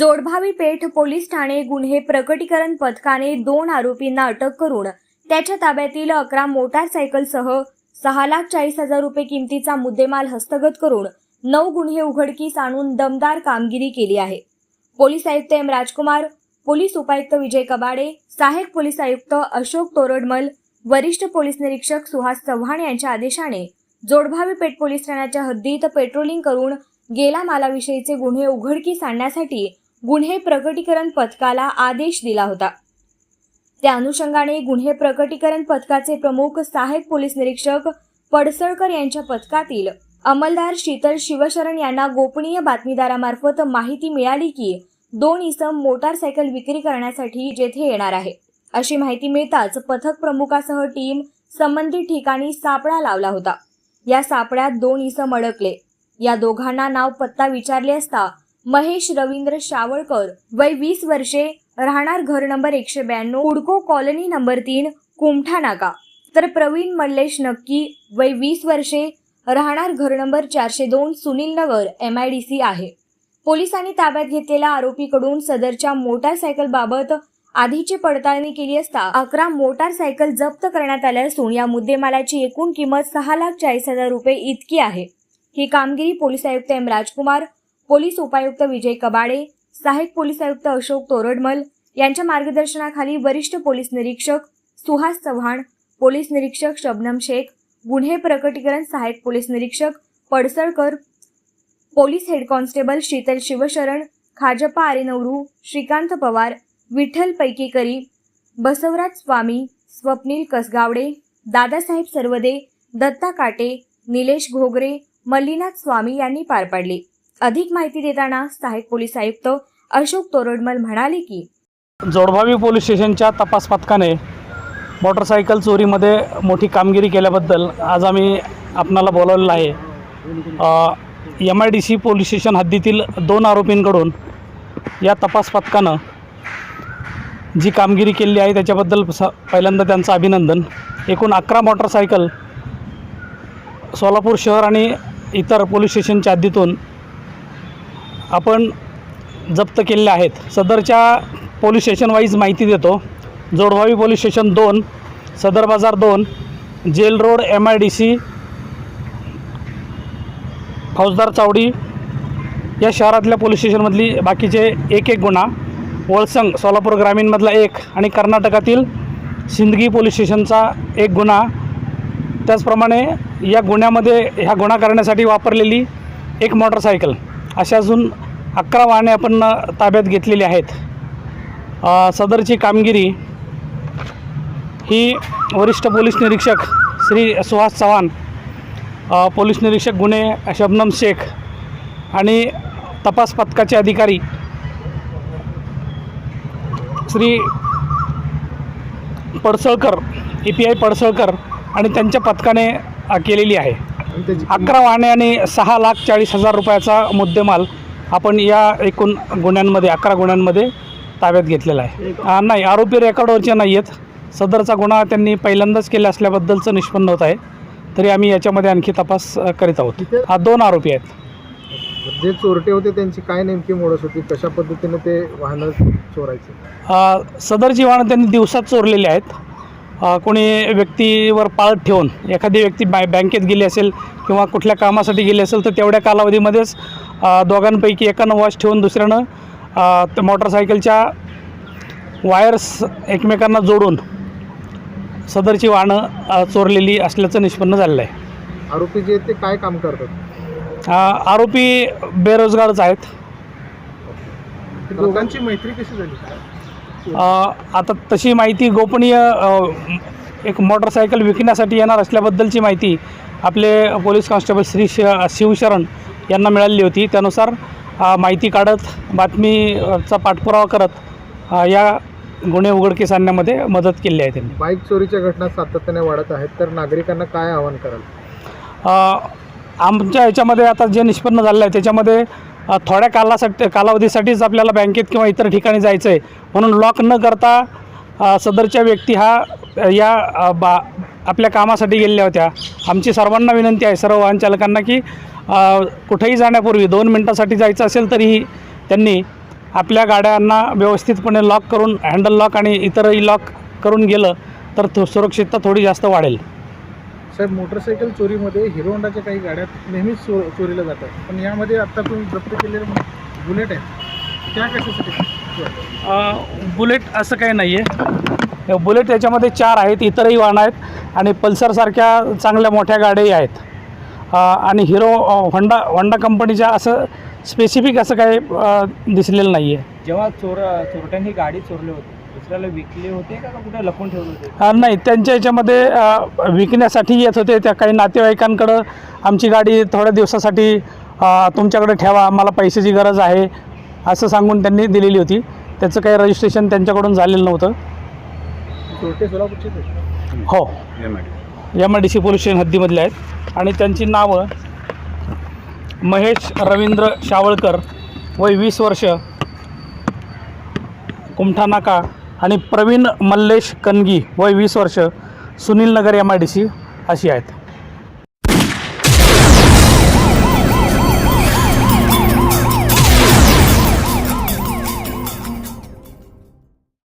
जोडभावी पेठ police Thane गुन्हे प्रकटीकरण पथकाने दोन आरोपींना अटक करून त्याच्या ताब्यातील अकरा मोटारसायकलसह सहा लाख चाळीस हजार रुपये किमतीचा मुद्देमाल हस्तगत करून नऊ गुन्हे उघडकीस आणून दमदार कामगिरी केली आहे. पोलीस आयुक्त एम. राजकुमार पोलीस उपायुक्त विजय कबाडे सहाय्यक पोलीस आयुक्त अशोक तोरडमल वरिष्ठ पोलीस निरीक्षक सुहास चव्हाण यांच्या आदेशाने जोडभावी पेठ पोलीस ठाण्याच्या हद्दीत पेट्रोलिंग करून गेला मालाविषयीचे गुन्हे उघडकीस आणण्यासाठी गुन्हे प्रकटीकरण पथकाला आदेश दिला होता. त्या अनुषंगाने गुन्हे प्रकटीकरण पथकाचे प्रमुख सहाय्यक पोलीस निरीक्षक पडसळकर यांच्या पथकातील अंमलदार शीतल शिवशरण यांना गोपनीय बातमीदारामार्फत माहिती मिळाली की दोन इसम मोटारसायकल विक्री करण्यासाठी जेथे येणार आहे. अशी माहिती मिळताच पथक प्रमुखासह टीम संबंधित ठिकाणी सापळा लावला होता. या सापळ्यात दोन इसम अडकले. या दोघांना नाव पत्ता विचारले असता महेश रवींद्र शावळकर वय वीस वर्षे राहणार घर नंबर एकशे ब्याण्णव हुडको कॉलनी नंबर तीन कुमठा नाका. तर प्रवीण मल्लेश नक्की वय वीस वर्षे राहणार घर नंबर चारशे दोन Sunil Nagar M I D C आहे. पोलिसांनी ताब्यात घेतलेल्या आरोपीकडून सदरच्या मोटारसायकल बाबत आधीची पडताळणी केली असता अकरा मोटारसायकल जप्त करण्यात आल्या असून या मुद्देमालाची एकूण किंमत सहा लाख चाळीस हजार रुपये इतकी आहे. ही कामगिरी पोलीस आयुक्त एम राजकुमार पोलीस उपायुक्त विजय कबाडे सहाय्यक पोलीस आयुक्त अशोक तोरडमल यांच्या मार्गदर्शनाखाली वरिष्ठ पोलीस निरीक्षक सुहास चव्हाण पोलीस निरीक्षक शबनम शेख गुन्हे प्रकटीकरण सहाय्यक पोलीस निरीक्षक Padsalkar police head constable Sheetal Shivsharan Khajappa Arenavaru Shrikant Pawar Vitthal Paikikari Basavaraj Swami Swapnil Kasgawade Dadasaheb Sarvade Datta Kate Nilesh Ghogare Mallinath स्वामी यांनी पार पाडले. अधिक माहिती देताना सहाय्यक पोलीस आयुक्त अशोक तोरडमल म्हणाले की जोडभावी पोलीस स्टेशनच्या तपास पथकाने मोटरसायकल चोरीमध्ये मोठी कामगिरी केल्याबद्दल आज आम्ही आपणाला बोलावलेलं आहे. M I D C police station हद्दीतील दोन आरोपींकडून या तपास पथकानं जी कामगिरी केली आहे त्याच्याबद्दल स पहिल्यांदा त्यांचं अभिनंदन. एकूण अकरा मोटरसायकल सोलापूर शहर आणि इतर पोलीस स्टेशनच्या हद्दीतून आपण जप्त केलेल्या आहेत. सदरच्या पोलीस स्टेशनवाईज माहिती देतो. जोडभावी पोलीस स्टेशन दोन सदर बाजार दोन jail road M I D C Faujdar Chawdi या शहरातल्या पोलीस स्टेशनमधली बाकीचे एक एक गुन्हा. वळसंग सोलापूर ग्रामीणमधला एक आणि कर्नाटकातील सिंदगी पोलीस स्टेशनचा एक गुन्हा. त्याचप्रमाणे या गुन्ह्यामध्ये ह्या गुन्हा करण्यासाठी वापरलेली एक मोटरसायकल. अशा अजून अकरा वाहने आपण ताब्यात घेतलेली आहेत. सदरची कामगिरी ही वरिष्ठ पोलीस निरीक्षक श्री सुहास चव्हाण पोलीस निरीक्षक गुन्हे शबनम शेख आणि तपास पथकाचे अधिकारी Shri Padsalkar A P I Padsalkar आणि त्यांच्या पथकाने केलेली आहे. अकरा वाहने आणि सहा लाख चाळीस हजार रुपयाचा मुद्देमाल आपण या एकूण गुन्ह्यांमध्ये अकरा गुन्ह्यांमध्ये ताब्यात घेतलेला आहे. नाही आरोपी रेकॉर्डवरचे नाही आहेत. सदरचा गुन्हा त्यांनी पहिल्यांदाच केला असल्याबद्दलचं निष्पन्न होत आहे. तरी आम्ही याच्यामध्ये आणखी तपास करीत आहोत. हा दोन आरोपी आहेत. जे चोरटे होते त्यांची काय नेमकी मोडस होती? कशा पद्धतीने ते वाहनं चोरायचे? सदरची वाहनं त्यांनी दिवसात चोरलेली आहेत. कोणी व्यक्तीवर पाळत ठेवून एखादी व्यक्ती बॅ बँकेत गेली असेल किंवा कुठल्या कामासाठी गेली असेल तर तेवढ्या कालावधीमध्येच दोघांपैकी एकानं वॉच ठेवून दुसऱ्यानं मोटरसायकलच्या वायर्स एकमेकांना जोडून सदरची वाहनं चोरलेली असल्याचं निष्पन्न झालेलं आहे. आरोपी जे ते काय काम करतात? आरोपी बेरोजगारच आहेत. दोघांची मैत्री कशी झाली? आता तशी माहिती गोपनीय एक मोटरसायकल विकण्यासाठी येणार असल्याबद्दलची माहिती आपले पोलीस कॉन्स्टेबल श्री श शिवशरण यांना मिळालेली होती. त्यानुसार माहिती काढत बातमीचा पाठपुरावा करत या गुन्हे उघडकीस आणण्यामध्ये मदत केली आहे त्यांनी. बाईक चोरीच्या घटना सातत्याने वाढत आहेत तर नागरिकांना काय आवाहन कराल? अ, आमच्या ह्याच्यामध्ये आता जे निष्पन्न झालेलं आहे त्याच्यामध्ये थोड्या कालासाठी कालावधीसाठीच आपल्याला बँकेत किंवा इतर ठिकाणी जायचं आहे म्हणून लॉक न करता सदरच्या व्यक्ती हा या बा आपल्या कामासाठी गेलेल्या होत्या. आमची सर्वांना विनंती आहे सर्व वाहन चालकांना की कुठेही जाण्यापूर्वी दोन मिनटासाठी जायचं असेल तरीही त्यांनी आपल्या गाड्यांना व्यवस्थितपणे लॉक करून हँडल लॉक आणि इतरही लॉक करून गेलं तर थो सुरक्षितता थोडी जास्त वाढेल. साहेब मोटरसायकल चोरीमध्ये हिरो होंडाच्या काही गाड्या नेहमीच चो चोरीला जातात. पण यामध्ये आता तुम्ही जप्त केलेले बुलेट आहेत. त्या कशासाठी? बुलेट असं काही नाही आहे बुलेट याच्यामध्ये चार आहेत इतरही वाहनं आहेत आणि पल्सरसारख्या चांगल्या मोठ्या गाड्याही आहेत. आणि हिरो होंडा होंडा कंपनीच्या असं स्पेसिफिक असं काही दिसलेलं नाही आहे जेव्हा चोर चोरट्यांनी गाडी चोरली होती दुसऱ्याला विकले होते का? कुठे लपून ठेवले होते? अ, नाही त्यांच्या याच्यामध्ये अ, विकण्यासाठी येत होते. त्या काही नातेवाईकांकडं आमची गाडी थोड्या दिवसासाठी अ, तुमच्याकडे ठेवा मला पैशाची गरज आहे असं सांगून त्यांनी दिलेली होती. त्याचं काही रजिस्ट्रेशन त्यांच्याकडून झालेलं नव्हतं. चोरटे सोलापूरचेच हो. M I D C police station हद्दीमधले आहेत. आणि त्यांची नावं महेश रवींद्र शावळकर वय वीस वर्ष कुमठा नाका आणि प्रवीण मल्लेश कनगी वय वीस वर्ष Sunil Nagar M I D C अशी आहेत.